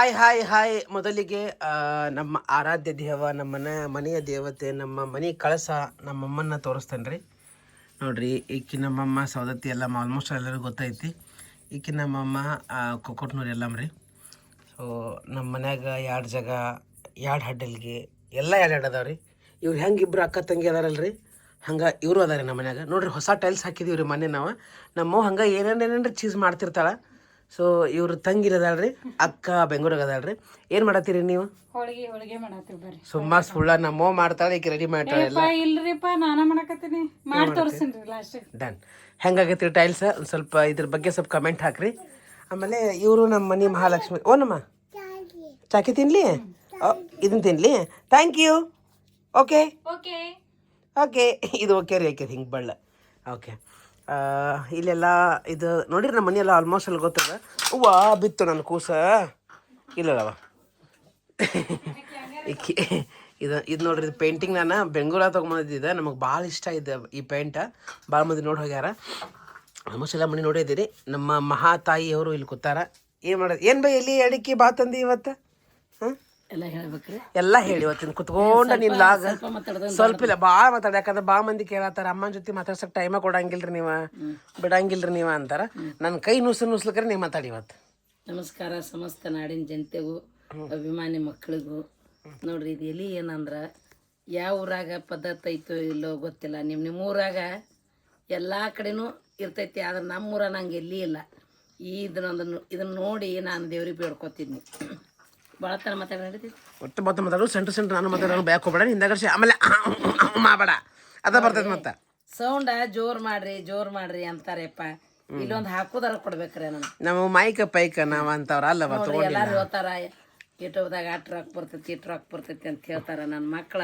Hi hi hi ಮೊದಲಿಗೆ ನಮ್ಮ ಆರಾಧ್ಯ ದೇವ, ನಮ್ಮ ಮನೆ, ಮನೆಯ ದೇವತೆ, ನಮ್ಮ ಮನೆ ಕಳಸ ನಮ್ಮಮ್ಮನ್ನ ತೋರಿಸ್ತೇನೆ ರೀ ನೋಡ್ರಿ ಈಕಿ ನಮ್ಮಮ್ಮ ಸೌದತ್ತಿ ಎಲ್ಲ ಆಲ್ಮೋಸ್ಟ್ ಎಲ್ಲರಿಗೂ ಗೊತ್ತೈತಿ. ಈಕಿ ನಮ್ಮಮ್ಮ ಕೊಕ್ಕಟ್ನೂರು ಎಲ್ಲಮ್ಮ ರೀ. ಸೊ ನಮ್ಮ ಮನ್ಯಾಗ ಎರಡು ಜಾಗ ಎರಡು ಹಡ್ಡಲ್ಗೆ, ಎಲ್ಲ ಎರಡು ಅದಾವ ರೀ ಇವ್ರು ಹೆಂಗೆ ಇಬ್ಬರು ಅಕ್ಕ ತಂಗಿ ಅದಾರಲ್ರಿ? ಹಂಗೆ ಇವರು ಅದಾರೆ ನಮ್ಮ ಮನ್ಯಾಗ. ನೋಡ್ರಿ, ಹೊಸ ಟೈಲ್ಸ್ ಹಾಕಿದೀವಿ ರೀ ಮನೆ ನಾವು. ನಮ್ಮ ಹಂಗೆ ಏನೇನೇನೇನು ಏನೇನು ಚೀಸ್ ಮಾಡ್ತಿರ್ತಾಳ. ಸೊ ಇವ್ರ ತಂಗಿರದಾಳ್ರಿ ಅಕ್ಕ ಬೆಂಗಳೂರಾಗ ಅದಾಳ್ರಿ ಏನು ಮಾಡತ್ತೀರಿ ನೀವು? ಹೋಳಿಗೆ ಹೋಳಿಗೆ ಮಾಡತ್ತೀವಿ ಬರ್ರಿ. ಸುಮ್ಮ ಸುಳ್ಳ ನಮ್ಮವ್ವ ಮಾಡ್ತಾಳೆ ಈಗ ರೆಡಿ ಮಾಡ್ತಾಳೆ ಎಲ್ಲ. ಏಪ್ಪ ಇಲ್ರಿಪ್ಪ ನಾನ ಮಾಡಕತ್ತೀನಿ. ಮಾಡಿ ತೋರಿಸ್ತೀನಿ ಲಾಸ್ಟ್ ಡನ್ ಹೆಂಗಾಗೈತಿ ಟೈಲ್ಸ್ ಒಂದು ಸ್ವಲ್ಪ ಇದ್ರ ಬಗ್ಗೆ ಸ್ವಲ್ಪ ಕಮೆಂಟ್ ಹಾಕ್ರಿ. ಆಮೇಲೆ ಇವರು ನಮ್ಮ ಮನೆ ಮಹಾಲಕ್ಷ್ಮಿ. ಓನಮ್ಮ ನಮ್ಮ ಚಾಕಿ ತಿನ್ಲಿ? ಇದನ್ ತಿನ್ಲಿ? Thank you okay okay okay ಇದು ಓಕೆ ರೀ ಯಾಕೆ ಹಿಂಗೆ ಬಳ್ಳ. ಓಕೆ ಇಲ್ಲೆಲ್ಲ ಇದು ನೋಡಿರಿ ನಮ್ಮ ಮನೆಯೆಲ್ಲ ಆಲ್ಮೋಸ್ಟ್ ಅಲ್ಲಿ ಗೊತ್ತದ? ಹೂವ ಬಿತ್ತು ನನ್ನ ಕೂಸ. ಇಲ್ಲಲ್ಲವ ಇದು ಇದು ನೋಡ್ರಿ, ಇದು ಪೇಂಟಿಂಗ್ ನಾನು ಬೆಂಗಳೂರ ತೊಗೊಂಬಂದಿದ್ದೆ ನಮಗೆ ಭಾಳ ಇಷ್ಟ ಇದೆ ಈ ಪೇಂಟ ಭಾಳ ಮಂದಿ ನೋಡಿ ಹೋಗ್ಯಾರ. ಆಲ್ಮೋಸ್ಟ್ ಎಲ್ಲ ಮನೆ ನೋಡಿದ್ದೀರಿ ನಮ್ಮ ಮಹಾತಾಯಿಯವರು ಇಲ್ಲಿ ಕೂತಾರ. ಏನು ಮಾಡೋದು? ಏನು ಬೈ ಎಲ್ಲಿ ಅಡಿಕೆ ಬಾ ತಂದಿ ಇವತ್ತು? ಹಾಂ ಎಲ್ಲ ಹೇಳ್ಬೇಕ್ರಿ? ಎಲ್ಲ ಹೇಳಿ ಇವತ್ತಿನ ಕುತ್ಕೊಂಡ ನಿನ್ ಲಾಗ ಮಾತಾಡ್ದ ಸ್ವಲ್ಪ ಇಲ್ಲ ಭಾಳ ಮಾತಾಡ. ಯಾಕಂದ್ರೆ ಭಾಳ ಮಂದಿ ಕೇಳತ್ತಾರ ಅಮ್ಮನ ಜೊತೆ ಮಾತಾಡ್ಸಕ್ ಟೈಮ ಕೊಡಂಗಿಲ್ರಿ ನೀವ. ಬಿಡಂಗಿಲ್ರಿ ನೀವ ಅಂತಾರ. ನನ್ನ ಕೈ ನುಸು ನುಸ್ಲಕ್ರೆ ನೀವು ಮಾತಾಡಿ ಇವತ್ತು. ನಮಸ್ಕಾರ ಸಮಸ್ತ ನಾಡಿನ ಜನತೆಗೂ ಅಭಿಮಾನಿ ಮಕ್ಕಳಿಗೂ. ನೋಡ್ರಿ ಇದು ಎಲ್ಲಿ ಏನಂದ್ರ ಯಾವ ಊರಾಗ ಪದ್ಧತಿ ಐತೋ ಇಲ್ಲೋ ಗೊತ್ತಿಲ್ಲ. ನಿಮ್ಮ ನಿಮ್ಮ ಊರಾಗ ಎಲ್ಲ ಕಡೆನೂ ಇರ್ತೈತಿ ಆದ್ರೆ ನಮ್ಮ ಊರ ನಂಗೆ ಎಲ್ಲಿ ಇಲ್ಲ. ಈ ಇದನ್ನ ಇದನ್ನ ನೋಡಿ ನಾನು ದೇವ್ರಿಗೆ ಬೇಡ್ಕೊತಿದ್ನಿ ಭಾಳ ಥರ ಮಾತಾಡಿ ಒಟ್ಟು ಮತ್ತೆ ಮಾತಾಡು ಸೆಂಟ್ರ್ ಸೆಂಟ್ರ್ ನಾನು ಮಾತಾಡೋ ಬ್ಯಾಕ್ ಹೋಗ್ಬೇಡ ಹಿಂದಾಗ ಆಮೇಲೆ ಮಾಡಬೇಡ. ಅದ ಬರ್ತೈತೆ ಮತ್ತೆ. ಸೌಂಡ ಜೋರ್ ಮಾಡ್ರಿ ಜೋರ್ ಮಾಡ್ರಿ ಅಂತಾರೆಪ್ಪ. ಇಲ್ಲೊಂದು ಹಾಕೋದಾರ ಕೊಡ್ಬೇಕ್ರಿ ನಾನು ನಮ್ಮ ಮೈಕ ಪೈಕ ನಾವು ಅಂತವ್ರ ಅಲ್ಲವ ಎಲ್ಲಾರು ಹೇಳ್ತಾರ ಯೂಟ್ಯೂಬ್ದಾಗ ಅಟ್ ರೊಕ್ಕ ಬರ್ತೈತಿ ಇಟ್ ರೊಕ್ಕ ಬರ್ತೈತಿ ಅಂತ ಹೇಳ್ತಾರ ನನ್ನ ಮಕ್ಳ.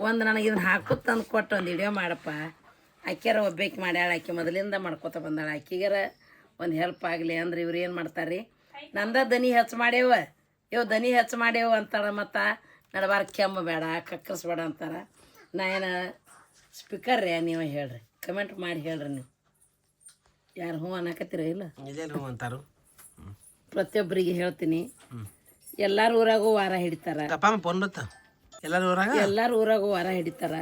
ಒಂದು ನನಗೆ ಇದನ್ನ ಹಾಕುತ್ತ ತಂದು ಕೊಟ್ಟು ಒಂದು ವಿಡಿಯೋ ಮಾಡಪ್ಪ. ಆಕ್ಯಾರ ಒಬ್ಬೇಕಿ ಮಾಡ್ಯಾಳ ಆಕೆ ಮೊದಲಿಂದ ಮಾಡ್ಕೊತ ಬಂದಾಳ. ಆಕಿಗಾರ ಒಂದು ಹೆಲ್ಪ್ ಆಗಲಿ ಅಂದ್ರೆ ಇವ್ರು ಏನು ಮಾಡ್ತಾರ್ರಿ? ನಂದ ದನಿ ಹೆಚ್ಚು ಮಾಡ್ಯವ. ಇವ್ ದನಿ ಹೆಚ್ಚು ಮಾಡ್ಯವ ಅಂತಾರ ಮತ್ತು. ನಡಬಾರ ಕೆಮ್ಮು ಬೇಡ ಕಕ್ಕರಿಸ್ಬೇಡ ಅಂತಾರೆ. ನಾ ಏನು ಸ್ಪೀಕರ್ ರೀ ನೀವು ಹೇಳ್ರಿ. ಕಮೆಂಟ್ ಮಾಡಿ ಹೇಳ್ರಿ ನೀವು. ಯಾರು ಹ್ಞೂ ಅನ್ನಕತ್ತೀರ ಇಲ್ಲ? ಹ್ಞೂ ಅಂತಾರು? ಪ್ರತಿಯೊಬ್ಬರಿಗೆ ಹೇಳ್ತೀನಿ. ಎಲ್ಲಾರ ಊರಾಗೂ ವಾರ ಹಿಡಿತಾರ. ಎಲ್ಲರೂ ಊರಾಗ? ಎಲ್ಲಾರ ಊರಾಗೂ ವಾರ ಹಿಡಿತಾರ.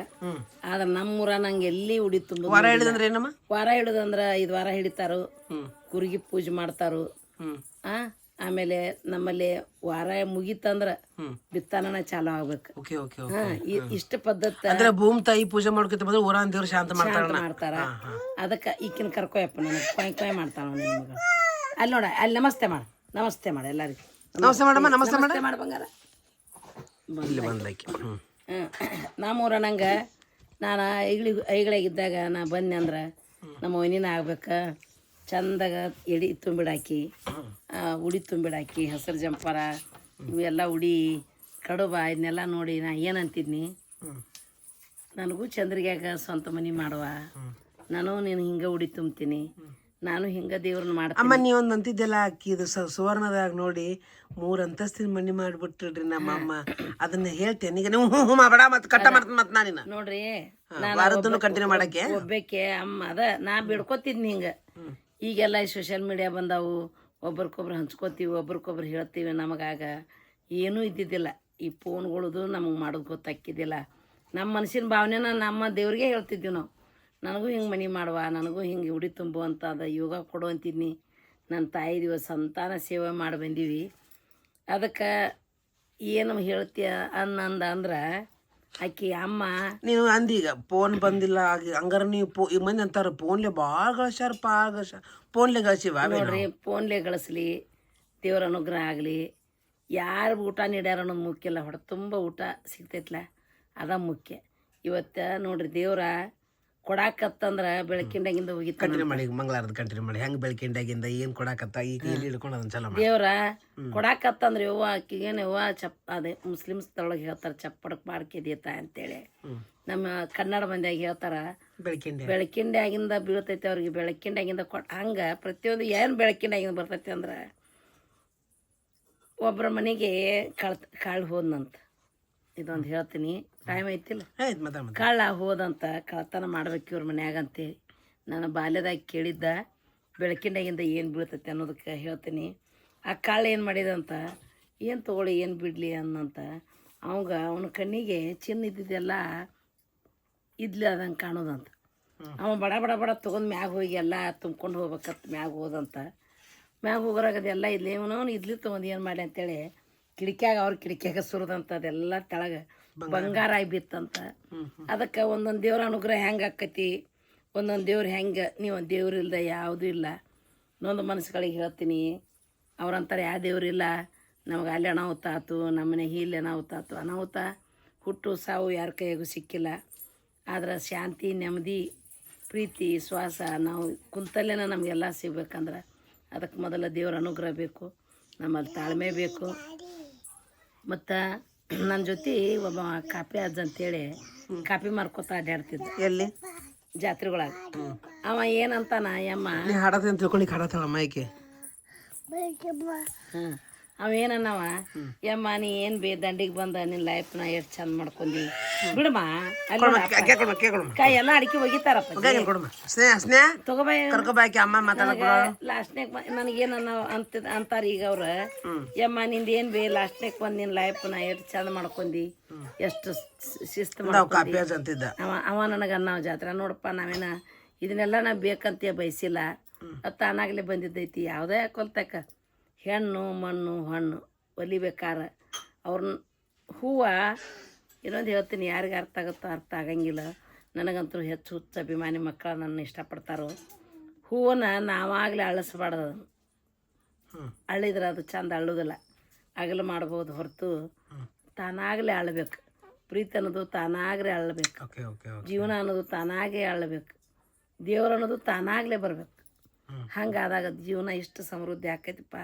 ಆದ್ರ ನಮ್ಮ ಊರ ನಂಗೆ ಎಲ್ಲಿ ಉಡಿ ತುಂಬ ವಾರ ಹಿಡಿದಂದ್ರೆ ಏನಮ್ಮ? ವಾರ ಹಿಡಿದಂದ್ರ ಐದು ವಾರ ಹಿಡಿತಾರು. ಕುರುಗಿ ಪೂಜೆ ಮಾಡ್ತಾರು. ಆ? ಆಮೇಲೆ ನಮ್ಮಲ್ಲಿ ವಾರ ಮುಗೀತಂದ್ರ ಹ್ಮ್. ಬಿತ್ತಾನನ ಚಾಲು ಆಗ್ಬೇಕು. ಓಕೆ ಓಕೆ ಓಕೆ ಹಾ ಇ- ಇಷ್ಟ ಪದ್ಧತಿ ಅಂದ್ರೆ ಭೂಮಿ ತಾಯಿ ಪೂಜೆ ಮಾಡ್ಕೊತ ಬಂದ್ರೆ ಊರಾನ್ ದೇವ್ರು ಶಾಂತ ಮಾಡ್ತಾರ. ಮಾಡ್ತಾರ ಅದಕ್ಕೆ ಈಕಿನ ಕರ್ಕೊಯಪ್ಪ ನನಗೆ. ಕೊಯ್ ಕೊಯ್ ಮಾಡ್ತಾನ ಮಗಳು ಅಲ್ಲಿ ನೋಡ ಅಲ್ಲಿ ನಮಸ್ತೆ ಮಾಡ ನಮಸ್ತೆ ಮಾಡ ಎಲ್ಲರಿಗೂ. ನಮಸ್ತೆ ಮಾಡಮ್ಮ ನಮಸ್ತೆ ಮಾಡ ನಮಸ್ತೆ ಮಾಡ. ಬಂಗಾರ. ಇಲ್ಲಿ ಬಂದ್ಲೈಕಿ ಹ್ಮ್. ನಮ್ಮೂರ ನಂಗೆ ನಾನು ಐಗ್ಳಿ ಐಗಳಾಗಿದ್ದಾಗ ನಾ ಬಂದೆ ಅಂದ್ರೆ ನಮ್ಮ ಒಯ್ನಿನ ಆಗ್ಬೇಕು. ಚಂದಾಗ ಎಡಿ ತುಂಬಿಡಾಕಿ ಉಡಿ ತುಂಬಿಡಾಕಿ ಹಸಿರು ಜಂಪರ ಇವೆಲ್ಲ ಉಡಿ ಕಡುಬ ಇದನ್ನೆಲ್ಲ ನೋಡಿ ನಾ ಏನಂತಿದ್ನಿ ನನಗೂ ಚಂದ್ರಿಗ್ಯಾಗ ಸ್ವಂತ ಮನೆ ಮಾಡುವ. ನಾನು ನೀನು ಹಿಂಗೆ ಉಡಿ ತುಂಬ್ತೀನಿ. ನಾನು ಹಿಂಗೆ ದೇವ್ರನ್ನ ಮಾಡ್ತೀನಿ. ಅಮ್ಮ ನೀವೊಂದು ಅಂತಿದ್ದೆಲ್ಲ ಅಕ್ಕಿ ಇದು ಸ- ಸುವರ್ಣದಾಗ ನೋಡಿ ಮೂರು ಅಂತಸ್ತಿನ ಮಣ್ಣಿ ಮಾಡಿಬಿಟ್ರಿ ನಮ್ಮ ಅಮ್ಮ. ಅದನ್ನ ಹೇಳ್ತೇನೆ. ಈಗ ನೀವು ಹ್ಞೂ ಮಾಡಬೇಡ ಮತ್ತೆ ಕಟ್ಟ ಮಾಡ್ತೀನಿ ಮತ್ತೆ ನಾನು ನೋಡ್ರಿ ವಾರದನ್ನು ಕಂಟಿನ್ಯೂ ಮಾಡಕ್ಕೆ? ಒಬ್ಬೇಕೆ ಅಮ್ಮ ಅದ ನಾ ಬಿಡ್ಕೊತಿದ್ನಿ ಹಿಂಗೆ. ಈಗೆಲ್ಲ ಸೋಷಿಯಲ್ ಮೀಡಿಯಾ ಬಂದಾವು. ಒಬ್ರಿಗೊಬ್ರು ಹಂಚ್ಕೋತೀವಿ, ಒಬ್ರಿಗೊಬ್ರು ಹೇಳ್ತೀವಿ ನಮಗಾಗ. ಏನೂ ಇದ್ದಿದ್ದಿಲ್ಲ. ಈ ಫೋನ್ಗಳದು ನಮಗೆ ಮಾಡೋದು ಗೊತ್ತಾಕಿದ್ದಿಲ್ಲ ನಮ್ಮ ಮನಸ್ಸಿನ ಭಾವನೆನ ನಮ್ಮ ದೇವ್ರಿಗೆ ಹೇಳ್ತಿದ್ವಿ ನಾವು. ನನಗೂ ಹಿಂಗೆ ಮನೆ ಮಾಡುವ, ನನಗೂ ಹಿಂಗೆ ಉಡಿ ತುಂಬು ಅಂತ ಅದ ಯೋಗ ಕೊಡು ಅಂತಿದ್ನಿ. ನನ್ನ ತಾಯಿ ದಿವಸ ಸಂತಾನ ಸೇವೆ ಮಾಡಿ ಬಂದೀವಿ ಅದಕ್ಕೆ ಏನು ಹೇಳ್ತೀಯ ಅನ್ನಂದ ಅಂದ್ರೆ ಆಕಿ ಅಮ್ಮ. ನೀವು ಅಂದೀಗ ಫೋನ್ ಬಂದಿಲ್ಲ ಆಗಿ- ಹಂಗಾರ ನೀವು ಪೋ ಈ ಮಂದಿ ಅಂತಾರ ಫೋನ್ಲೆ ಭಾಳ ಗಳಿಸ್ಯಾರ ಭಾಳ ಗಳಿಸ್ಯಾರ. ಫೋನ್ಲೆ ಗಳಿಸಿವ ನೋಡ್ರಿ ಫೋನ್ಲೆ ಗಳಿಸ್ಲಿ ದೇವ್ರ ಅನುಗ್ರಹ ಆಗಲಿ. ಯಾರು ಊಟ ನೀಡ್ಯಾರ ಅನ್ನೋದು ಮುಖ್ಯ ಇಲ್ಲ ಹೊಡೆ ತುಂಬ ಊಟ ಸಿಗ್ತೈತ್ಲ? ಅದ ಮುಖ್ಯ. ಇವತ್ತು ನೋಡ್ರಿ ದೇವ್ರ ಕೊಡಾಕತ್ತಂದ್ರ ಬೆಳಕಿಂಡಾಗಿಂದ ಹೋಗಿತ್ತು ಕಂಟಿನ್ಯೂ ಮಾಡಿ ಮಂಗಳಾರದ ಕಂಟಿನ್ಯೂ ಮಾಡಿ ಹೆಂಗ್ ಬೆಳಕಿಂಡಾಗಿಂದ ಏನ್ ಕೊಡಾಕತ್ತ? ಈಗ ಎಲ್ಲಿ ಹಿಡ್ಕೊಂಡು ಅದನ್ನ ಚಲ ಮಾಡಿ ದೇವ್ರ ಕೊಡಾಕತ್ತಂದ್ರ ಯವ್ವ ಆಕಿಗೇನು ಯವ್ವ ಚಪ್ ಅದೇ ಮುಸ್ಲಿಮ್ಸ್ ಹೇಳ್ತಾರ ಹೇಳ್ತಾರೆ ಚಪ್ಪಡಕ್ ಮಾಡ್ಕಿದೀತ ಅಂತೇಳಿ. ನಮ್ಮ ಕನ್ನಡ ಮಂದಿಯಾಗ ಹೇಳ್ತಾರ ಬೆಳಕಿಂಡೆ ಬೆಳಕಿಂಡಾಗಿಂದ ಬೀಳ್ತೈತೆ ಅವ್ರಿಗೆ ಬೆಳಕಿಂಡಾಗಿಂದ ಕೊಟ್ಟು ಹಂಗೆ ಪ್ರತಿಯೊಂದು ಏನು ಬೆಳಕಿಂಡಾಗಿಂದ ಬರ್ತೈತೆ ಅಂದ್ರೆ ಒಬ್ಬರ ಮನೆಗೆ ಕಳ್ ಕಾಳು ಹೋದ್ನಂತ. ಇದೊಂದು ಹೇಳ್ತೀನಿ. ಟೈಮ್ ಐತಿಲ್ಲ. ಆಯ್ತು ಕಳ್ಳ ಹೋದಂತ ಕಳ್ತನ ಮಾಡ್ಬೇಕು ಇವ್ರ ಮನ್ಯಾಗ ಅಂತೇಳಿ ನಾನು ಬಾಲ್ಯದಾಗ ಕೇಳಿದ್ದ ಬೆಳಕಿನಾಗಿಂದ ಏನು ಬೀಳ್ತೈತಿ ಅನ್ನೋದಕ್ಕೆ ಹೇಳ್ತೀನಿ. ಆ ಕಳ್ಳ ಏನು ಮಾಡಿದಂತ ಏನು ತೊಗೊಳ್ಳಿ ಏನು ಬಿಡಲಿ ಅನ್ನಂತ ಅವಾಗ ಅವನ ಕಣ್ಣಿಗೆ ಚಿನ್ನ ಇದ್ದಿದ್ದೆಲ್ಲ ಇದ್ಲಿ ಅದಂಗೆ ಕಾಣೋದಂತ. ಅವ ಬಡ ಬಡ ಬಡ ತೊಗೊಂಡು ಮ್ಯಾಗ ಹೋಗಿ ಎಲ್ಲ ತುಂಬ್ಕೊಂಡು ಹೋಗ್ಬೇಕಂತ ಮ್ಯಾಗ ಹೋದಂತ. ಮ್ಯಾಗ ಹೋಗೋರಾಗ ಅದೆಲ್ಲ ಇದ್ಲಿ ಅವ್ನು ಇದ್ಲಿ ತೊಗೊಂಡು ಏನು ಮಾಡಿ ಅಂತೇಳಿ ಕಿಡಿಕ್ಯಾಗ ಅವ್ರ ಕಿಡಿಕ್ಯಾಗ ಸುರಿದಂತ ಅದೆಲ್ಲ ತೆಳಗ ಬಂಗಾರ. ಆಗಿ ಬಿತ್ತಂತ. ಅದಕ್ಕೆ ಒಂದೊಂದು ದೇವ್ರ ಅನುಗ್ರಹ ಹೆಂಗೆ ಆಕತಿ? ಒಂದೊಂದು ದೇವ್ರು ಹೆಂಗೆ? ನೀವು ದೇವ್ರ ಇಲ್ದ ಯಾವುದೂ ಇಲ್ಲ. ಇನ್ನೊಂದು ಮನಸ್ಸುಗಳಿಗೆ ಹೇಳ್ತೀನಿ. ಅವ್ರಂತಾರೆ ಯಾವ ದೇವ್ರಿಲ್ಲ ನಮಗೆ ಅಲ್ಲಿ ಅನಾಹುತ ಆಯ್ತು ನಮ್ಮನೆ ಇಲ್ಲಿ ಅನಾಹುತ ಆತು. ಅನಾಹುತ ಹುಟ್ಟು ಸಾವು ಯಾರ ಕೈಯಾಗೂ ಸಿಕ್ಕಿಲ್ಲ. ಆದ್ರೆ ಶಾಂತಿ ನೆಮ್ಮದಿ ಪ್ರೀತಿ ಶ್ವಾಸ ನಾವು ಕುಂತಲ್ಲೇನ ನಮಗೆಲ್ಲ ಸಿಗ್ಬೇಕಂದ್ರೆ ಅದಕ್ಕೆ ಮೊದಲ ದೇವ್ರ ಅನುಗ್ರಹ ಬೇಕು. ನಮ್ಮಲ್ಲಿ ತಾಳ್ಮೆ ಬೇಕು. ಮತ್ತು ನನ್ನ ಜೊತೆ ಒಬ್ಬ ಕಾಪಿ ಅಜ್ಜ ಅಂತೇಳಿ ಕಾಪಿ ಮಾರ್ಕೋತ ಅಡ್ಡಾಡ್ತಿದ್ದ ಎಲ್ಲಿ? ಜಾತ್ರೆಗಳಾಗ. ಅವ ಏನಂತಾನ ಯಮ್ಮ ಹಾಡತ್ತೆ ಅಂತ ತಿಳ್ಕೊಂಡು ಹಾಡತ್ತಲ್ಲ ಮೈಕೆ ಹಾಂ ಅವೇನವ ಯಮ್ಮ ನೀ ಏನ್ ಬೇ ದಂಡಿಗೆ ಬಂದ ನಿನ್ನ ಲೈಫ್ನ ಎಷ್ಟು ಚಂದ ಮಾಡ್ಕೊಂಡಿ? ಬಿಡಮ್ಮ ಎಲ್ಲ ಅಡಿಕೆ ಒಗಿತಾರಪ್ಪ ಲಾಸ್ಟ್ನಾಗ ನನಗೇನ ಅಂತ ಅಂತಾರ ಈಗ ಅವ್ರ. ಯಮ್ಮ ನಿಂದ ಏನ್ ಬೇ ಲಾಸ್ಟ್ನ್ಯಾಗ ಬಂದ್ ನಿನ್ ಲೈಫ್ ಲೈಫ್ನ ಎಷ್ಟು ಚಂದ ಮಾಡ್ಕೊಂಡಿ? ಎಷ್ಟು ಶಿಸ್ತು ಅವ ಅವ ನನಗೆ ಅನ್ನೋ ಜಾತ್ರೆ. ನೋಡಪ್ಪ ನಾವೇನ ಇದನ್ನೆಲ್ಲ ನಾ ಬೇಕಂತ ಬಯಸಿಲ್ಲ. ಅದು ತಾನಾಗಲೇ ಬಂದಿದ್ದೈತಿ. ಯಾವುದೇ ಕೊಲ್ತಕ್ಕ. ಹೆಣ್ಣು ಮಣ್ಣು ಹಣ್ಣು ಒಲಿಬೇಕಾರ. ಅವ್ರನ್ನ ಹೂವು ಇನ್ನೊಂದು ಹೇಳ್ತೀನಿ ಯಾರಿಗೆ ಅರ್ಥ ಆಗುತ್ತೋ ಅರ್ಥ ಆಗಂಗಿಲ್ಲ. ನನಗಂತೂ ಹೆಚ್ಚು ಹುಚ್ಚು ಅಭಿಮಾನಿ ಮಕ್ಕಳು ನನ್ನ ಇಷ್ಟಪಡ್ತಾರೋ. ಹೂವನ್ನ ನಾವಾಗಲೇ ಅಳಿಸ್ಬಾರ್ದು ಅದನ್ನು. ಅಳಿದ್ರೆ ಅದು ಚಂದ ಅಳ್ಳೋದಿಲ್ಲ ಅಗಲು ಮಾಡ್ಬೋದು ಹೊರತು ತಾನಾಗಲೇ ಅಳಬೇಕು. ಪ್ರೀತಿ ಅನ್ನೋದು ತಾನಾಗಲೇ ಓಕೆ ಜೀವನ ಅನ್ನೋದು ತಾನಾಗೇ ಅಳ್ಳಬೇಕು ದೇವ್ರು ಅನ್ನೋದು ತಾನಾಗಲೇ ಬರ್ಬೇಕು. ಹಂಗಾದಾಗ ಜೀವನ ಇಷ್ಟು ಸಮೃದ್ಧಿ ಆಕೈತಿಪ್ಪ.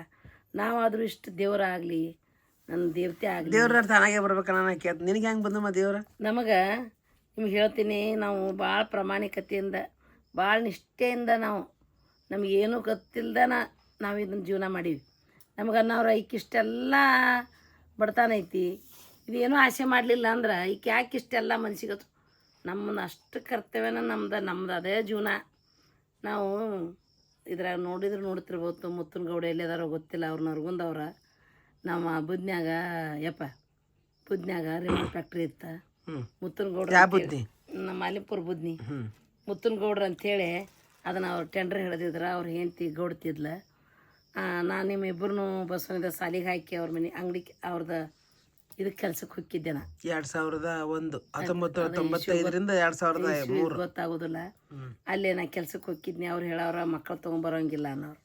ನಾವಾದರೂ ಇಷ್ಟು ದೇವರಾಗಲಿ ನನ್ನ ದೇವತೆ ಆಗಲಿ. ದೇವ್ರ ತಾನಾಗೆ ಬರ್ಬೇಕು ನಾನು ಕೇಳ್ತ ನಿನಗೆ ಹೆಂಗೆ ಬಂದಮ್ಮ ದೇವ್ರ? ನಮಗೆ ನಿಮ್ಗೆ ಹೇಳ್ತೀನಿ ನಾವು ಭಾಳ ಪ್ರಾಮಾಣಿಕತೆಯಿಂದ ಭಾಳ ನಿಷ್ಠೆಯಿಂದ ನಾವು ನಮಗೇನು ಗೊತ್ತಿಲ್ದನ ನಾವು ಇದನ್ನ ಜೀವನ ಮಾಡೀವಿ. ನಮ್ಗೆ ಅನ್ನೋರು ಈಕೆ ಇಷ್ಟೆಲ್ಲ ಬಡತನ ಐತಿ. ಇದೇನೂ ಆಸೆ ಮಾಡಲಿಲ್ಲ ಅಂದ್ರೆ ಈಕೆ ಯಾಕೆ ಇಷ್ಟೆಲ್ಲ ಮನ್ಸಿಗೆ ನಮ್ಮನ್ನ ಅಷ್ಟು ಕರ್ತವ್ಯನ ನಮ್ದು ನಮ್ದು ಅದೇ ಜೀವನ. ನಾವು ಇದ್ರಾಗ ನೋಡಿದ್ರೆ ನೋಡ್ತಿರ್ಬೋದು ಮುತ್ತನ ಗೌಡ ಎಲ್ಲಿದಾರೋ ಗೊತ್ತಿಲ್ಲ ಅವ್ರು ನರ್ಗುಂದವ್ರ ನಮ್ಮ ಬುದ್ನ್ಯಾಗ ಯಪ್ಪ ಬುದ್ನ್ಯಾಗ ರೆಮಿ ಫ್ಯಾಕ್ಟ್ರಿ ಇತ್ತ. ಹ್ಞೂ ಮುತ್ತನ ಗೌಡ್ರ ಯಾವ ಅಂತೇಳಿ- ಬುದ್ಧಿ ನಮ್ಮ ಮಾಲಿಪುರ ಬುದ್ನಿ. ಹ್ಞೂ ಮುತ್ತನ ಗೌಡ್ರ ಅಂಥೇಳಿ ಅದನ್ನು ಅವ್ರು ಟೆಂಡರ್ ಹಿಡಿದಿದ್ರ ಅವ್ರ ಹೆಂಡತಿ ಗೌಡ್ತಿದ್ಲ. ನಾನು ನಿಮ್ಮಿಬ್ಬರನ್ನು ಬಸವನಿಂದ ಸಾಲಿಗೆ ಹಾಕಿ ಅವ್ರ ಮನೆ ಅಂಗಡಿ ಅವ್ರದ್ದು ಇದಕ್ಕೆ ಕೆಲ್ಸಕ್ಕೆ ಹೋಗಿದ್ದೆ ನಾ ಎರಡು ಸಾವಿರದ ಒಂದು ಹತ್ತೊಂಬತ್ತು ತೊಂಬತ್ತೈದರಿಂದ ಎರಡು ಸಾವಿರದ ಮೂರು. ಗೊತ್ತಾಗೋದಿಲ್ಲ. ಅಲ್ಲೇ ನಾ ಕೆಲ್ಸಕ್ಕೆ ಹೋಗಿದ್ನಿ ಅವ್ರು ಹೇಳೋರ ಮಕ್ಕಳು ತೊಗೊಂಬರೋಂಗಿಲ್ಲ ಅನ್ನೋರು.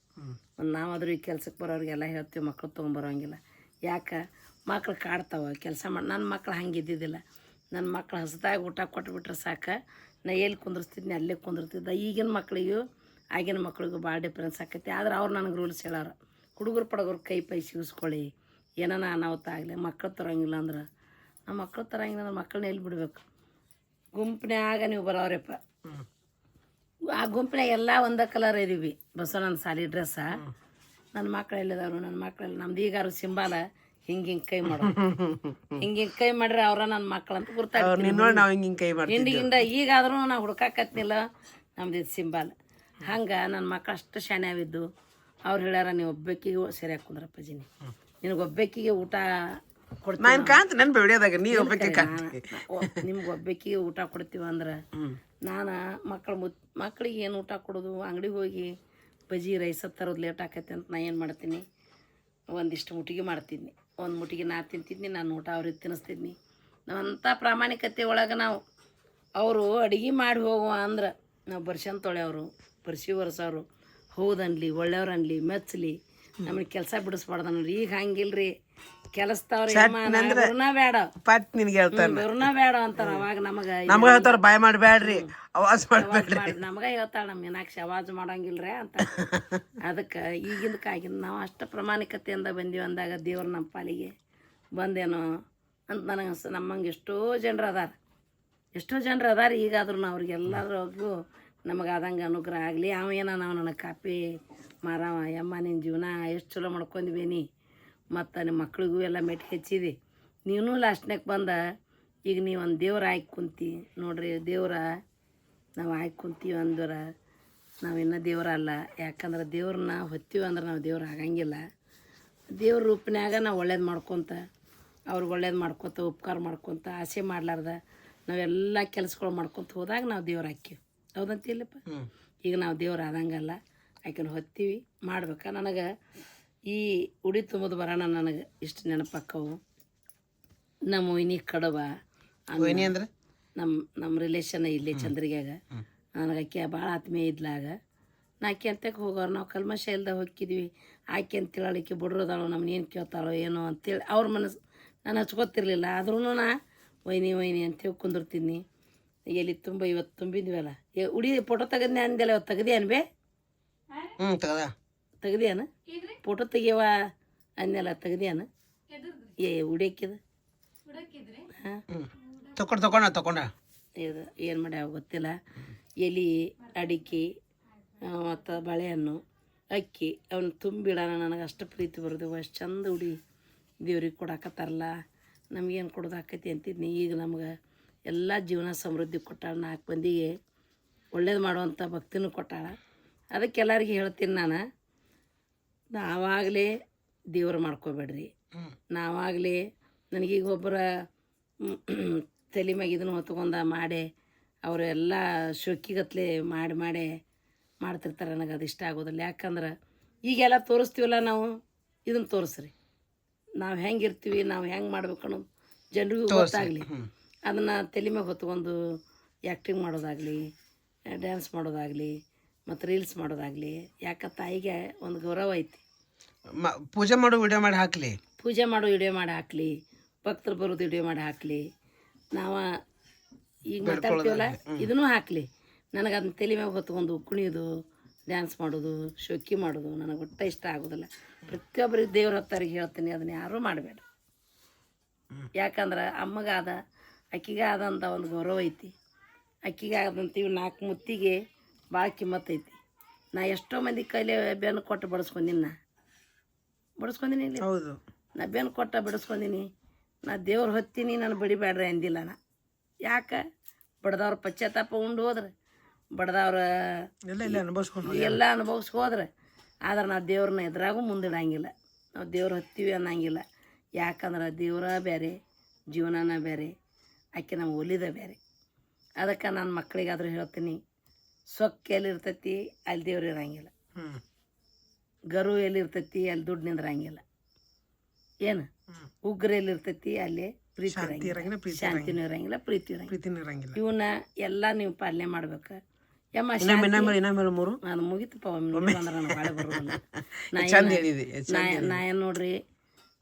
ಒಂದು ನಾವಾದ್ರೂ ಈ ಕೆಲ್ಸಕ್ಕೆ ಬರೋರಿಗೆಲ್ಲ ಹೇಳ್ತೀವಿ ಮಕ್ಕಳು ತೊಗೊಂಬರೋಂಗಿಲ್ಲ. ಯಾಕೆ? ಮಕ್ಳು ಕಾಡ್ತಾವ ಕೆಲಸ ಮಾಡಿ ನನ್ನ ಮಕ್ಳು ಹಂಗೆ ಇದ್ದಿದ್ದಿಲ್ಲ. ನನ್ನ ಮಕ್ಳು ಹಸ್ದಾಗ ಊಟ ಕೊಟ್ಬಿಟ್ರೆ ಸಾಕು. ನಾ ಎಲ್ಲಿ ಕುಂದಿರ್ತಿದ್ನಿ ಅಲ್ಲೇ ಕುಂದಿರ್ತಿದ್ದ ಈಗಿನ ಮಕ್ಳಿಗೂ ಆಗಿನ ಮಕ್ಳಿಗೂ ಭಾಳ ಡಿಫ್ರೆನ್ಸ್ ಆಕೈತಿ. ಆದ್ರೆ ಅವ್ರು ನನಗೆ ರೂಲ್ಸ್ ಹೇಳಾರ. ಹುಡುಗರು ಪಡಗರು ಕೈ ಪೈ ಸಿಗಿಸ್ಕೊಳ್ಳಿ ಏನಾನ ಅನಾಹುತ ಆಗಲಿ ಮಕ್ಕಳು ತರೋಂಗಿಲ್ಲ ಅಂದ್ರೆ ನಮ್ಮ ಮಕ್ಕಳು ತರಂಗಿಲ್ಲ ಅಂದ್ರೆ ಮಕ್ಕಳನ್ನ ಎಲ್ಲಿ ಬಿಡಬೇಕು? ಗುಂಪಿನಾಗ ನೀವು ಬರೋರಪ್ಪ ಆ ಗುಂಪಿನಾಗ ಎಲ್ಲ ಒಂದೇ ಕಲರ್ ಇದೀವಿ. ಬಸವಣ್ಣನ ಸಾಲಿ ಡ್ರೆಸ್ಸ ನನ್ನ ಮಕ್ಳು ಎಲ್ಲಿದವರು? ನನ್ನ ಮಕ್ಕಳೆಲ್ಲ ನಮ್ದು ಈಗಾರು ಸಿಂಬಾಲ ಹಿಂಗೆ ಹಿಂಗೆ ಕೈ ಮಾಡೋ ಹಿಂಗೆ ಹಿಂಗೆ ಕೈ ಮಾಡ್ರೆ ಅವ್ರ ನನ್ನ ಮಕ್ಕಳು ಅಂತ ನಾವು ಹುಡ್ಕಾಕತ್ತಿಲ್ಲ ಮಾಡ್ತೀವಿ ಹಿಂಡಿಗಿಂದ ಈಗಾದ್ರೂ ನಾ ಹುಡ್ಕಾಕತ್ನಿಲ್ಲ ನಮ್ದು ಇದು ಸಿಂಬಾಲ್. ಹಂಗೆ ನನ್ನ ಮಕ್ಕಳು ಅಷ್ಟು ಶಾನೆ ಆಗಿದ್ದು ಅವ್ರು ಹೇಳ್ಯಾರ ನೀವು ಒಬ್ಬಕ್ಕಿಗೂ ಸರಿಯಾಗಿ ಕುಂದ್ರಪ್ಪ ಜಿನಿ. ನಿನಗೆ ಒಬ್ಬಕ್ಕಿಗೆ ಊಟ ಕೊಡ್ತೀನಿ? ನಾನು ಕಾಂತ ನನ್ನ ಬೆಳೆಯೋದಾಗ ನೀ ಒಬ್ಬಕ್ಕೆ ಕಾಂತಿ ನಿಮ್ಗೆ ಒಬ್ಬಕ್ಕಿಗೆ ಊಟ ಕೊಡ್ತೀವಿ ಅಂದ್ರೆ ನಾನು ಮಕ್ಕಳು ಮುತ್ ಮಕ್ಳಿಗೆ ಏನು ಊಟ ಕೊಡೋದು? ಅಂಗಡಿಗೆ ಹೋಗಿ ಬಜಿ ರೈಸ ತರೋದು ಲೇಟ್ ಆಕೈತೆ ಅಂತ ನಾ ಏನು ಮಾಡ್ತೀನಿ? ಒಂದಿಷ್ಟು ಮುಟ್ಟಿಗೆ ಮಾಡ್ತಿದ್ನಿ. ಒಂದು ಮುಟಿಗೆ ನಾ ತಿಂತಿದ್ನಿ ನಾನು ಊಟ ಅವ್ರಿಗೆ ತಿನ್ನಿಸ್ತಿದ್ನಿ. ನಾವಂಥ ಪ್ರಾಮಾಣಿಕತೆ ಒಳಗೆ ನಾವು ಅವರು ಅಡುಗೆ ಮಾಡಿ ಹೋಗುವ ಅಂದ್ರೆ ನಾವು ಬರ್ಸನ್ ಅವರು ಬರ್ಸಿ ಒರೆಸೋರು ಹೌದನ್ಲಿ ಒಳ್ಳೆಯವ್ರನ್ಲಿ ಮೆಚ್ಚಲಿ ನಮಗೆ ಕೆಲಸ ಬಿಡಿಸ್ಬಾರ್ದು ನೋಡ್ರಿ ಈಗ ಹಂಗಿಲ್ರಿ. ಕೆಲಸದವ್ರು ಋಣ ಬೇಡ. ಪಟ್ ನಿನಗೆ ಬೇಡ ಅಂತಾರ ಅವಾಗ ನಮಗೆ ನಮ್ಗೆ ಹೇಳ್ತಾರ ಬಾಯ್ ಮಾಡಬೇಡ್ರಿ ಅವಾಜ್ ಮಾಡಬೇಡ್ರಿ ಮಾಡಿ ನಮಗ ಹೇಳ್ತಾಳ ನಮ್ಮ ಮೀನಾಕ್ಷಿ ಅವಾಜ್ ಮಾಡಂಗಿಲ್ರಿ ಅಂತ. ಅದಕ್ಕೆ ಈಗಿಂದಕ್ಕಾಗಿಂದ ನಾವು ಅಷ್ಟು ಪ್ರಾಮಾಣಿಕತೆಯಿಂದ ಬಂದೀವಿ ಅಂದಾಗ ದೇವ್ರ ನಮ್ಮ ಪಾಲಿಗೆ ಬಂದೇನೋ ಅಂತ ನನಗೆ ನಮ್ಮಂಗೆ ಎಷ್ಟೋ ಜನರು ಅದಾರ. ಎಷ್ಟೋ ಜನರು ಅದಾರ. ಈಗಾದ್ರೂ ಅವ್ರಿಗೆಲ್ಲರಿಗೂ ನಮಗೆ ಆದಂಗೆ ಅನುಗ್ರಹ ಆಗಲಿ. ಅವ ಏನೋ ನಾವು ನನಗೆ ಕಾಪಿ ಮಾರವ, ಯಮ್ಮ ನಿನ್ನ ಜೀವನ ಎಷ್ಟು ಚಲೋ ಮಾಡ್ಕೊಂಡ್ಬೇನಿ ಮತ್ತು ನಿಮ್ಮ ಮಕ್ಳಿಗೂ ಎಲ್ಲ ಮೆಟ್ಟಿ ಹೆಚ್ಚಿದೆ. ನೀನು ಲಾಸ್ಟ್ನಾಗ ಬಂದ, ಈಗ ನೀವು ಒಂದು ದೇವ್ರ ಆಯ್ಕೆ ಕುಂತಿ. ನೋಡ್ರಿ, ದೇವ್ರ ನಾವು ಆಯ್ಕೆ ಕುಂತೀವಿ ಅಂದ್ರೆ ನಾವು ಇನ್ನೂ ದೇವ್ರ ಅಲ್ಲ. ಯಾಕಂದ್ರೆ ದೇವ್ರನ್ನ ಹೊತ್ತೀವಿ ಅಂದ್ರೆ ನಾವು ದೇವ್ರು ಆಗಂಗಿಲ್ಲ. ದೇವ್ರ ರೂಪನ್ಯಾಗ ನಾವು ಒಳ್ಳೇದು ಮಾಡ್ಕೊತ, ಅವ್ರಿಗೆ ಒಳ್ಳೇದು ಮಾಡ್ಕೊತ, ಉಪಕಾರ ಮಾಡ್ಕೊತ, ಆಸೆ ಮಾಡ್ಲಾರ್ದ ನಾವೆಲ್ಲ ಕೆಲಸಗಳು ಮಾಡ್ಕೊತ ಹೋದಾಗ ನಾವು ದೇವ್ರು ಹಾಕಿವಿ ಹೌದಂತಿಲ್ಲಪ್ಪ? ಈಗ ನಾವು ದೇವ್ರು ಆದಂಗಲ್ಲ ಆಯ್ಕೊಂಡು ಹೊತ್ತೀವಿ ಮಾಡ್ಬೇಕಾ. ನನಗೆ ಈ ಉಡಿ ತುಂಬೋದು ಬರೋಣ ನನಗೆ ಇಷ್ಟು ನೆನಪಾಕ್ಕವು. ನಮ್ಮ ಒಯ್ನಿ ಕಡವ ಅಂದ್ರೆ? ನಮ್ಮ ನಮ್ಮ ರಿಲೇಷನ್ ಇಲ್ಲಿ ಚಂದ್ರಿಗ್ಯಾಗ. ನನಗೆ ಆಕೆ ಭಾಳ ಆತ್ಮೀಯ ಇದ್ಲಾಗ. ನಾ ಆಕೆ ಅಂತಕ್ಕೆ ಹೋಗೋರು ನಾವು ಕಲ್ಮಶ ಇಲ್ದ ಹೋಗಿದ್ವಿ ಆಕೆ ಅಂತ ತಿಳಲಿಕ್ಕೆ ಬಡ್ರದಾಳು ನಮ್ಮನ್ನ ಏನು ಕೇಳ್ತಾಳೋ ಏನೋ ಅಂತೇಳಿ ಅವ್ರ ಮನಸ್ಸು ನಾನು ಹಚ್ಕೋತಿರ್ಲಿಲ್ಲ. ಆದ್ರೂ ನಾ ವೈನಿ ವೈನಿ ಅಂತೇಳಿ ಕುಂದಿರ್ತೀನಿ ಎಲ್ಲಿ ತುಂಬ ಇವತ್ತು ತುಂಬಿದ್ವಲ್ಲ ಏ ಉಡಿ ಫೋಟೋ ತೆಗದ್ನೆ ಅಂದೆಲ್ಲ ಇವತ್ತು? ಬೇ? ಹ್ಞೂ ತಗದ. ತೆಗದಿಯನ? ಫೋಟೋ ತೆಗಿಯವ ಅಂದೆಲ್ಲ ತೆಗದಿಯನ? ಏ ಉಡಿಯಕ್ಕಿದ ಹಾಂ? ಹ್ಞೂ. ತಗೊಂಡ ತಕೊಂಡ ತಕೊಂಡ. ಇದು ಏನು ಮಾಡ್ಯಾವ ಗೊತ್ತಿಲ್ಲ. ಎಲೆ ಅಡಿಕೆ ಮತ್ತು ಬಾಳೆಹಣ್ಣು ಅಕ್ಕಿ ಅವನ್ನ ತುಂಬಿಡೋಣ ನನಗೆ ಅಷ್ಟು ಪ್ರೀತಿ ಬರೋದು. ಅಷ್ಟು ಚಂದ ಉಡಿ ದೇವ್ರಿಗೆ ಕೊಡಾಕತ್ತಾರಲ್ಲ. ನಮಗೇನು ಕೊಡೋದು ಆಕೈತಿ ಅಂತಿದ್ನಿ. ಈಗ ನಮ್ಗೆ ಎಲ್ಲ ಜೀವನ ಸಮೃದ್ಧಿ ಕೊಟ್ಟಾಳ ನಾಲ್ಕು ಮಂದಿಗೆ. ಒಳ್ಳೇದು ಮಾಡುವಂಥ ಭಕ್ತಿನೂ ಕೊಟ್ಟಾಳ. ಅದಕ್ಕೆ ಎಲ್ಲರಿಗೆ ಹೇಳ್ತೀನಿ ನಾನು ನಾವಾಗಲೇ ದೇವ್ರು ಮಾಡ್ಕೋಬೇಡ್ರಿ. ನಾವಾಗಲೇ ನನಗೀಗ ಒಬ್ಬರ ತಲೆ ಮ್ಯಾಗ ಇದನ್ನು ಹೊತ್ಕೊಂಡ ಮಾಡಿ ಅವರು ಎಲ್ಲ ಶೋಕಿಗತ್ಲೆ ಮಾಡಿ ಮಾಡಿ ಮಾಡ್ತಿರ್ತಾರೆ ನನಗೆ ಅದು ಇಷ್ಟ ಆಗೋದಿಲ್ಲ. ಯಾಕಂದ್ರೆ ಈಗೆಲ್ಲ ತೋರಿಸ್ತೀವಲ್ಲ ನಾವು ಇದನ್ನು ತೋರಿಸ್ರಿ. ನಾವು ಹೆಂಗೆ ಇರ್ತೀವಿ ನಾವು ಹೆಂಗೆ ಮಾಡ್ಬೇಕು ಅನ್ನೋದು ಜನರಿಗೂ ಗೊತ್ತಾಗಲಿ. ಅದನ್ನು ತಲೆ ಮ್ಯಾಗ ಹೊತ್ಕೊಂಡು ಆ್ಯಕ್ಟಿಂಗ್ ಮಾಡೋದಾಗಲಿ ಡ್ಯಾನ್ಸ್ ಮಾಡೋದಾಗಲಿ ಮತ್ತು ರೀಲ್ಸ್ ಮಾಡೋದಾಗಲಿ ಯಾಕೆ ತಾಯಿಗೆ ಒಂದು ಗೌರವ ಐತಿ. ಮ ಪೂಜೆ ಮಾಡೋ ವಿಡಿಯೋ ಮಾಡಿ ಹಾಕಲಿ? ಪೂಜೆ ಮಾಡೋ ವಿಡಿಯೋ ಮಾಡಿ ಹಾಕಲಿ ಭಕ್ತರು ಬರೋದು ವಿಡಿಯೋ ಮಾಡಿ ಹಾಕಲಿ ನಾವು ಈಗ ಮಾತಾಡ್ತೀವಲ್ಲ ಇದನ್ನೂ ಹಾಕಲಿ. ನನಗೆ ಅದನ್ನ ತಲೆ ಮ್ಯಾಗ ಹೊತ್ಕೊಂಡು ಕುಣಿಯೋದು ಡ್ಯಾನ್ಸ್ ಮಾಡೋದು ಶೋಕಿ ಮಾಡೋದು ನನಗೆ ಒಟ್ಟು ಇಷ್ಟ ಆಗೋದಿಲ್ಲ. ಪ್ರತಿಯೊಬ್ಬರಿಗೆ ದೇವ್ರ ಹತ್ತಾರಿಗೆ ಹೇಳ್ತೀನಿ ಅದನ್ನ ಯಾರೂ ಮಾಡಬೇಡ. ಯಾಕಂದ್ರೆ ಅಮ್ಮಗಾದ ಅಕ್ಕಿಗಾದ ಆದಂಥ ಒಂದು ಗೌರವ ಐತಿ. ಅಕ್ಕಿಗಾದಂತ ಇವು ನಾಲ್ಕು ಮುತ್ತಿಗೆ ಭಾಳ ಕಿಮ್ಮತ್ತೈತಿ ನಾ ಎಷ್ಟೋ ಮಂದಿ ಕೈಲಿ ಬೆನ್ನು ಕೊಟ್ಟು ಬಡಿಸ್ಕೊಂಡಿನಿ ನಾ. ಬಡಿಸ್ಕೊಂಡಿನಿ ಇಲ್ಲಿ? ಹೌದು. ನಾ ಬೆನ್ನು ಕೊಟ್ಟ ಬಿಡಿಸ್ಕೊಂಡಿನಿ. ನಾ ದೇವ್ರ ಹೊತ್ತೀನಿ ನಾನು ಬಡಿಬೇಡ್ರಿ ಅಂದಿಲ್ಲ ನಾ. ಯಾಕೆ? ಬಡ್ದವ್ರ ಪಶ್ಚಾತ್ತಾಪ ಉಂಡು ಹೋದ್ರೆ. ಬಡ್ದವ್ರ ಎಲ್ಲ ಅನುಭವಿಸ್ಕೊಂಡು ಎಲ್ಲ ಅನುಭವಿಸ್ಕೋದ್ರೆ ಆದ್ರೆ ನಾವು ದೇವ್ರನ್ನ ಎದುರಾಗೂ ಮುಂದಿಡಂಗಿಲ್ಲ. ನಾವು ದೇವ್ರ ಹತ್ತೀವಿ ಅನ್ನಂಗಿಲ್ಲ. ಯಾಕಂದ್ರೆ ದೇವ್ರ ಬೇರೆ ಜೀವನನ ಬೇರೆ ಆಕೆ ನಮ್ಮ ಒಲಿದ ಬೇರೆ ಅದಕ್ಕೆ ನಾನು ಮಕ್ಕಳಿಗಾದ್ರೂ ಹೇಳ್ತೀನಿ ಸೊಕ್ಕ ಎಲ್ಲಿರ್ತೈತಿ ಅಲ್ಲಿ ದೇವ್ರು ಇರಂಗಿಲ್ಲ. ಗರು ಎಲ್ಲಿರ್ತೈತಿ ಅಲ್ಲಿ ದುಡ್ಡು ನಿಂದ್ರಂಗಿಲ್ಲ. ಏನು? ಉಗ್ರ ಎಲ್ಲಿರ್ತೈತಿ ಅಲ್ಲಿ ಪ್ರೀತಿ ಇರಂಗಿಲ್ಲ. ಶಾಂತಿನೂ ಇರಂಗಿಲ್ಲ. ಪ್ರೀತಿ ಇರಂಗಿಲ್ಲ. ಇವನ್ನ ಎಲ್ಲ ನೀವು ಪಾಲನೆ ಮಾಡ್ಬೇಕು. ನಾನು ಮುಗಿತಪ್ಪ ಒಮ್ಮೆ ಅಂದ್ರೆ ನನಗೆ ಭಾಳ ಬರೋದಿಲ್ಲ ನಾ ಚಂದ ಏನ್- ಹೇಳಿದಿ ನಾ ನಾ ಏನು ನೋಡ್ರಿ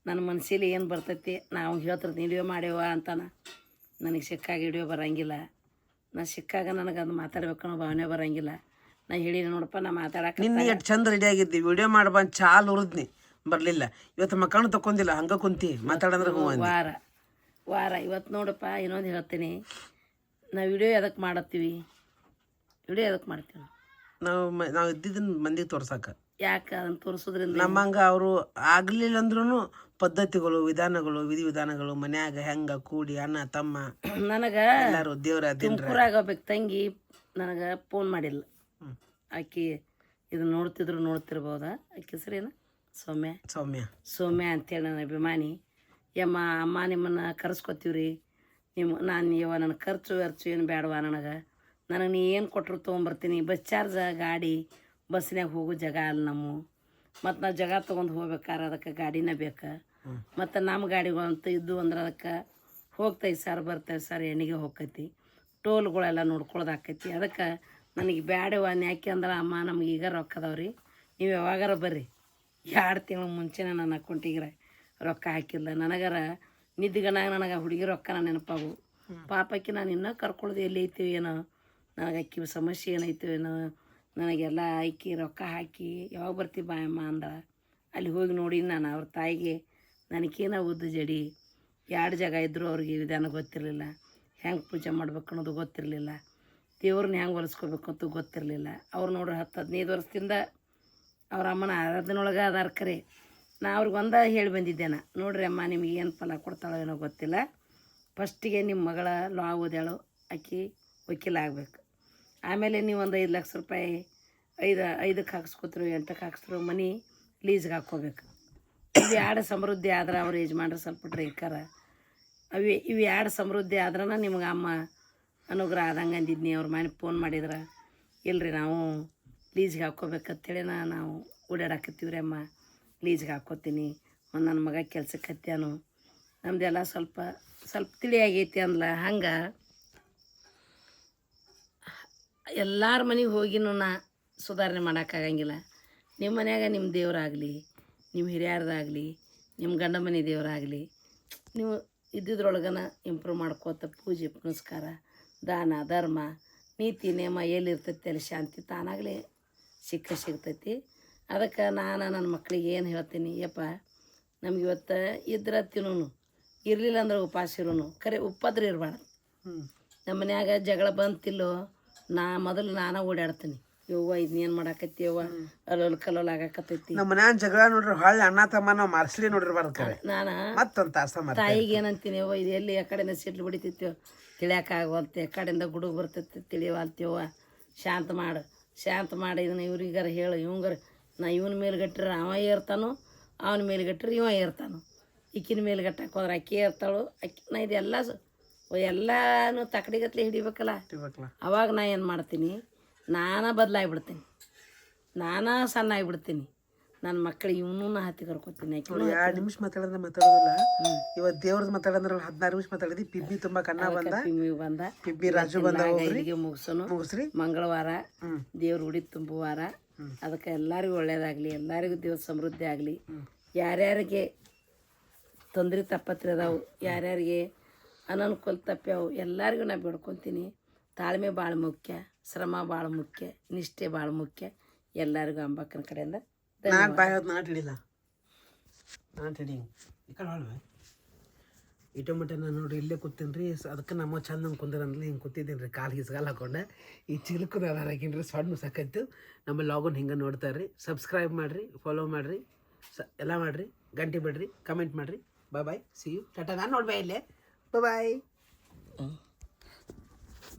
ನನ್ನ ಮನ್ಸಲ್ಲಿ ಏನು ಬರ್ತೈತಿ ನಾವು ಹೇಳ್ತಿರ್ತೀನಿ ವಿಡಿಯೋ ಮಾಡ್ಯವ ಅಂತಾನ. ನನಗೆ ಸಿಕ್ಕಾಗ ವಿಡಿಯೋ ಬರಂಗಿಲ್ಲ. ನಾ ಸಿಕ್ಕಾಗ ನನಗೆ ಅದು ಮಾತಾಡ್ಬೇಕು ಅನ್ನೋ ಭಾವನೆ ಬರಂಗಿಲ್ಲ. ನಾ ಹೇಳಿ ನೋಡಪ್ಪ ನಾ ಮಾತಾಡಕ್ಕೆ ನಿನ್ನೆ ಎಷ್ಟು ಚಂದ ರೆಡಿ ಆಗಿದ್ದಿ. ವಿಡಿಯೋ ಮಾಡಿ ಬಂದು ಚಾಲ್ ಉರಿದ್ನಿ. ಬರಲಿಲ್ಲ. ಇವತ್ತು ಮಕ್ಕಳು ತಕೊಂಡಿಲ್ಲ ಹಂಗೆ ಕುಂತಿ ಮಾತಾಡಂದ್ರೆ ವಾರ ವಾರ. ಇವತ್ತು ನೋಡಪ್ಪ ಇನ್ನೊಂದು ಹೇಳ್ತೀನಿ. ನಾವು ವಿಡಿಯೋ ಎದಕ್ಕೆ ಮಾಡತ್ತೀವಿ? ವಿಡಿಯೋ ಎದಕ್ಕೆ ಮಾಡ್ತೀವಿ? ನಾವು? ನಾವು ಇದ್ದಿದ್ದನ್ನು ಮಂದಿಗೆ ತೋರ್ಸಕ್ಕ ಯಾಕೆ ಅದನ್ನು ತೋರಿಸೋದ್ರಿಂದ ಹಂಗೆ ಅವರು ಆಗಲಿಲ್ಲ ಅಂದ್ರೂ ಪದ್ಧತಿಗಳು ವಿಧಾನಗಳು ವಿಧಿ ವಿಧಾನಗಳು ಮನ್ಯಾಗ ಹೆಂಗ ಕೂಡಿ ಅಣ್ಣ ತಮ್ಮ ನನಗೆ ಎಲ್ಲಾರು ದೇವ್ರ ತುಮಕೂರಾಗ ಒಬ್ಬಾಕಿ ತಂಗಿ ನನಗೆ ಫೋನ್ ಮಾಡಿಲ್ಲ. ಆಕಿ ಇದು ನೋಡ್ತಿದ್ರು ನೋಡ್ತಿರ್ಬೋದ? ಆಕಿ ಹೆಸರೇನು? ಸೌಮ್ಯ. ಸೌಮ್ಯ. ಸೌಮ್ಯ ಅಂತೇಳಿ ನನ್ನ ಅಭಿಮಾನಿ. ಯಮ್ಮ ಅಮ್ಮ ನಿಮ್ಮನ್ನ ಕರೆಸ್ಕೊತೀವ್ರಿ. ನಿಮ್ಮ ನಾನು ಇವ ನನ್ನ ಖರ್ಚು ವರ್ಚು ಏನು ಬೇಡವಾ ನನಗೆ? ನನಗೆ ನೀ ಏನು ಕೊಟ್ಟರು ತೊಗೊಂಬರ್ತೀನಿ? ಬಸ್ ಚಾರ್ಜ ಗಾಡಿ ಬಸ್ನಾಗ ಹೋಗೋ ಜಾಗ ಅಲ್ಲ ನಮ್ಮ. ಮತ್ತು ನಾವು ಜಾಗ ತೊಗೊಂಡು ಹೋಗ್ಬೇಕಾದ್ರೆ ಅದಕ್ಕೆ ಗಾಡಿನೇ ಬೇಕು. ಮತ್ತು ನಮ್ಮ ಗಾಡಿಗಳಂತ ಇದ್ದು ಅಂದ್ರೆ ಅದಕ್ಕೆ ಹೋಗ್ತೈತಿ ಸರ್ ಬರ್ತೈತೆ ಸರ್ ಎಣ್ಣೆಗೆ ಹೋಗ್ತೈತಿ. ಟೋಲ್ಗಳೆಲ್ಲ ನೋಡ್ಕೊಳ್ಳೋದಾಕೈತಿ ಅದಕ್ಕೆ ನನಗೆ ಬ್ಯಾಡವ ಯಾಕೆ ಅಂದ್ರೆ ಅಮ್ಮ, ನಮ್ಗೆ ಈಗ ರೊಕ್ಕ ಅದಾವ್ರಿ. ನೀವು ಯಾವಾಗಾರ ಬರ್ರಿ. ಎರಡು ತಿಂಗಳ ಮುಂಚೆನೇ ನನ್ನ ಅಕೌಂಟಿಗೆ ರೊಕ್ಕ ಹಾಕಿಲ್ಲ ನನಗರ ನಿದ್ದಿಗನಾಗ ನನಗೆ ಹುಡುಗಿ ರೊಕ್ಕ ನಾನು ನೆನಪಾಗು. ಪಾಪಕ್ಕೆ ನಾನು ಇನ್ನೂ ಕರ್ಕೊಳ್ಳೋದು ಎಲ್ಲಿ ಐತೀವಿ ಏನೋ. ನನಗೆ ಅಕ್ಕಿ ಸಮಸ್ಯೆ ಏನೈತಿ ಏನೋ. ನನಗೆಲ್ಲ ಆಕಿ ರೊಕ್ಕ ಹಾಕಿ ಯಾವಾಗ ಬರ್ತೀವಿ ಬಾಯಮ್ಮ ಅಂದ್ರೆ. ಅಲ್ಲಿ ಹೋಗಿ ನೋಡಿ ನಾನು ಅವ್ರ ತಾಯಿಗೆ ನನಗೇನ ಉದ್ದು ಜಡಿ? ಎರಡು ಜಾಗ ಇದ್ದರೂ ಅವ್ರಿಗೆ ವಿಧಾನ ಗೊತ್ತಿರಲಿಲ್ಲ. ಹೆಂಗೆ ಪೂಜೆ ಮಾಡ್ಬೇಕು ಅನ್ನೋದು ಗೊತ್ತಿರಲಿಲ್ಲ. ದೇವ್ರನ್ನ ಹೆಂಗೆ ಹೊಲಿಸ್ಕೋಬೇಕು ಅಂತ ಗೊತ್ತಿರಲಿಲ್ಲ. ಅವ್ರು ನೋಡ್ರಿ ಹತ್ತು ಹದಿನೈದು ವರ್ಷದಿಂದ ಅವ್ರ ಅಮ್ಮನ ಆರಾಧನೊಳಗೆ ಅದಾರ ಕರೆ. ನಾ ಅವ್ರಿಗೆ ಹೇಳಿ ಬಂದಿದ್ದೇನೆ. ನೋಡ್ರಿ ಅಮ್ಮ ನಿಮ್ಗೆ ಏನು ಫಲ ಕೊಡ್ತಾಳೋ ಏನೋ ಗೊತ್ತಿಲ್ಲ. ಫಸ್ಟಿಗೆ ನಿಮ್ಮ ಮಗಳ ಲಾ ಓದ್ಯಾಳು. ಆಕಿ ವಕೀಲ ಆಗಬೇಕು. ಆಮೇಲೆ ನೀವು ಒಂದು ಐದು ಲಕ್ಷ ರೂಪಾಯಿ, ಐದು ಐದಕ್ಕೆ ಹಾಕ್ಸ್ಕೊತಿರೋ ಎಂಟಕ್ಕೆ ಹಾಕ್ಸ್ತಿರೋ ಮನಿ ಲೀಸ್ಗೆ ಹಾಕ್ಕೋಬೇಕು. ಇವು ಎರಡು ಸಮೃದ್ಧಿ ಆದ್ರೆ ಅವ್ರ ಯಜಮಾನ್ರು ಸ್ವಲ್ಪ ಡ್ರೈಕರ ಅವಿ ಇವು ಎರಡು ಸಮೃದ್ಧಿ ಆದ್ರನ ನಿಮ್ಗೆ ಅಮ್ಮ ಅನುಗ್ರಹ ಆದಂಗೆ ಅಂದಿದ್ನಿ. ಅವ್ರ ಮನೆ ಫೋನ್ ಮಾಡಿದ್ರೆ, ಇಲ್ರಿ ನಾವು ಲೀಸ್ಗೆ ಹಾಕ್ಕೋಬೇಕಂತೇಳಿ ನಾವು ಓಡಾಡಕತ್ತೀವ್ರಿ ಅಮ್ಮ. ಲೀಸ್ಗೆ ಹಾಕ್ಕೋತೀನಿ ಒಂದು ನನ್ನ ಮಗ ಕೆಲ್ಸಕ್ಕೆ ಹತ್ಯಾನು. ನಮ್ದೆಲ್ಲ ಸ್ವಲ್ಪ ಸ್ವಲ್ಪ ತಿಳಿಯಾಗೈತಿ ಅಂದ್ಲ. ಹಂಗೆ ಎಲ್ಲರ ಮನೆಗೆ ಹೋಗಿನೂ ನಾ ಸುಧಾರಣೆ ಮಾಡೋಕ್ಕಾಗಂಗಿಲ್ಲ ನಿಮ್ಮ ಮನ್ಯಾಗ ನಿಮ್ಮ ದೇವರಾಗಲಿ ನಿಮ್ಮ ಹಿರಿಯರದಾಗಲಿ ನಿಮ್ಮ ಗಂಡ ಮನೆ ದೇವರಾಗಲಿ ನೀವು ಇದ್ದಿದ್ರೊಳಗನ ಇಂಪ್ರೂವ್ ಮಾಡ್ಕೋತ ಪೂಜೆ ಪುನಸ್ಕಾರ ದಾನ ಧರ್ಮ ನೀತಿ ನೇಮ ಎಲ್ಲಿರ್ತೈತಿ ಅಲ್ಲಿ ಶಾಂತಿ ತಾನಾಗಲೇ ಸಿಕ್ಕ ಸಿಗ್ತೈತಿ. ಅದಕ್ಕೆ ನಾನು ನನ್ನ ಮಕ್ಕಳಿಗೆ ಏನು ಹೇಳ್ತೀನಿ ಯಪ್ಪ ನಮ್ಗೆ ಇವತ್ತು ಇದ್ರೆ ತಿನ್ನೋನು ಇರಲಿಲ್ಲ ಅಂದ್ರೆ ಉಪವಾಸ ಇರೋನು ಖರೆ ಉಪದ್ರ ಇರಬಾರ್ದು. ನಮ್ಮ ಮನ್ಯಾಗ ಜಗಳ ಬಂತಿಲ್ಲೋ ನಾ ಮೊದಲು ನಾನು ಓಡಾಡ್ತೀನಿ. ಯವ್ವ ಇದನ್ನೇನು ಮಾಡಾಕತ್ತಿ ಯವ್ವ? ಅಲ್ಲೊಲ್ ಕಲ್ಲೊಲ್ ಆಗಾಕತ್ತೈತಿ. ನಮ್ಮ ಮನ್ಯಾಗ ಜಗಳ ನೋಡ್ರಿ ಹೊಳ್ಳಿ ಅಣ್ಣ ತಮ್ಮ ನಾವು ಮಾರ್ಸ್ಲಿ ನೋಡ್ರಿ ಬರ್ತಾರೆ ನಾನು? ಮತ್ತೊಂದು ತಾಸ ಮಾಡ ತಾಯಿಗೆ ಏನಂತೀನಿ ಯವ್ವ ಇದು ಎಲ್ಲಿ ಆ ಕಡೆಯಿಂದ ಸಿಡ್ಲು ಬಿಡಿತೈತ್ಯೋ ತಿಳಿಯೋಕ್ಕಾಗವಲ್ತೆ ಕಡೆಯಿಂದ ಗುಡುಗು ಬರ್ತೈತಿ ತಿಳಿಯವಲ್ತೀವ್ವ ಶಾಂತ ಮಾಡು ಶಾಂತ ಮಾಡಿ ಇದನ್ನ ಇವ್ರಿಗಾರ ಹೇಳು ಇವಂಗಾರ. ನಾ ಇವನ ಮೇಲೆ ಗಟ್ಟ್ರೆ ಅವ ಏರ್ತಾನು ಅವನ ಮೇಲೆ ಗಟ್ಟ್ರೆ ಇವ ಏರ್ತಾನು. ಇಕ್ಕಿನ ಮೇಲೆ ಗಟ್ಟಕ್ಕೆ ಹೋದ್ರೆ ಅಕ್ಕಿ ಏರ್ತಾಳು ಅಕ್ಕಿ ನಾ ಇದೆಲ್ಲ ಎಲ್ಲಾನು ತಕಡಿಗತ್ಲೆ ಹಿಡಿಬೇಕಲ್ಲ. ಅವಾಗ ನಾ ಏನು ಮಾಡ್ತೀನಿ? ನಾನಾ ಬದಲಾಗ್ಬಿಡ್ತೀನಿ. ನಾನಾ ಸಣ್ಣ ಆಗಿಬಿಡ್ತೀನಿ ನನ್ನ ಮಕ್ಕಳು ಇವನೂ ಹತ್ತಿ ಕರ್ಕೊತೀನಿ. ಎರಡು ನಿಮಿಷ ಮಾತಾಡಿದ್ರೆ ಮಾತಾಡೋದಿಲ್ಲ? ಇವತ್ತು ದೇವ್ರದ್ದು ಮಾತಾಡಂದ್ರೆ ಹದಿನಾರು ನಿಮಿಷ ಮಾತಾಡಿದ್ವಿ. ಪಿಬ್ಬಿ ತುಂಬಾ ಕಣ್ಣ ಬಂದ. ಪಿಮ್ಮಿ ಬಂದ. ಪಿಬ್ಬಿ ರಾಜು ಬಂದ ಇಲ್ಲಿಗೆ ಮುಗಿಸೋನು. ಮುಗಿಸ್ರಿ. ಮಂಗಳವಾರ. ದೇವ್ರ ಉಡಿ ತುಂಬುವಾರ. ಅದಕ್ಕೆ ಎಲ್ಲರಿಗೂ ಒಳ್ಳೇದಾಗಲಿ ಎಲ್ಲರಿಗೂ ದೇವ್ರ ಸಮೃದ್ಧಿ ಆಗಲಿ. ಯಾರ್ಯಾರಿಗೆ ತೊಂದರೆ ತಪ್ಪತ್ರೆ ಅದಾವು ಯಾರ್ಯಾರಿಗೆ ಅನನುಕೂಲ ತಪ್ಪ್ಯಾವು ಎಲ್ಲರಿಗೂ ನಾ ಬೇಡ್ಕೊತೀನಿ. ತಾಳ್ಮೆ ಭಾಳ ಮುಖ್ಯ. ಶ್ರಮ ಭಾಳ ಮುಖ್ಯ ನಿಷ್ಠೆ ಭಾಳ ಮುಖ್ಯ. ಎಲ್ಲರಿಗೂ ಅಂಬಕ್ಕನ ಕಡೆಯಿಂದ ಬಾಯ್ ನಾಟ್ ಹಿಡಿಲ್ಲ ನಾಟ್ ಹಿಡಿ ಈ ಕಡೆ ಹೊಳ್ವೆ ಇಟೋ ಮಟ್ಟ ನಾನು ನೋಡಿ ಇಲ್ಲೇ ಕೂತೀನಿ ರೀ. ಅದಕ್ಕೆ ನಮ್ಮ ಚಂದ ಹಂಗೆ ಅಂದ್ರೆ ಹಿಂಗೆ ಕೂತಿದ್ದೀನಿ ರೀ. ಕಾಲು ಗಿಸ್ಗಾಲ ಹಾಕೊಂಡೆ. ಈ ಚಿಲುಕು ಹಾಕಿನಿ ರೀ ಸಣ್ಣ ಸಾಕಾಯ್ತು ನಮ್ಮ ಲಾಗನ್ ಹಿಂಗೆ ನೋಡ್ತಾರೆ ರೀ. ಸಬ್ಸ್ಕ್ರೈಬ್ ಮಾಡಿರಿ ಫಾಲೋ ಮಾಡಿರಿ. ಸ ಎಲ್ಲ ಮಾಡಿರಿ. ಗಂಟೆ ಬಿಡ್ರಿ ಕಮೆಂಟ್ ಮಾಡಿರಿ. ಬಾಯ್ ಬಾಯ್ ಸಿ ಯು ಟಾಟಾ ನಾನು ನೋಡ್ಬೇ ಇಲ್ಲೇ. ಬಾಯ್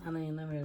ನಾನು ಇನ್ನೂ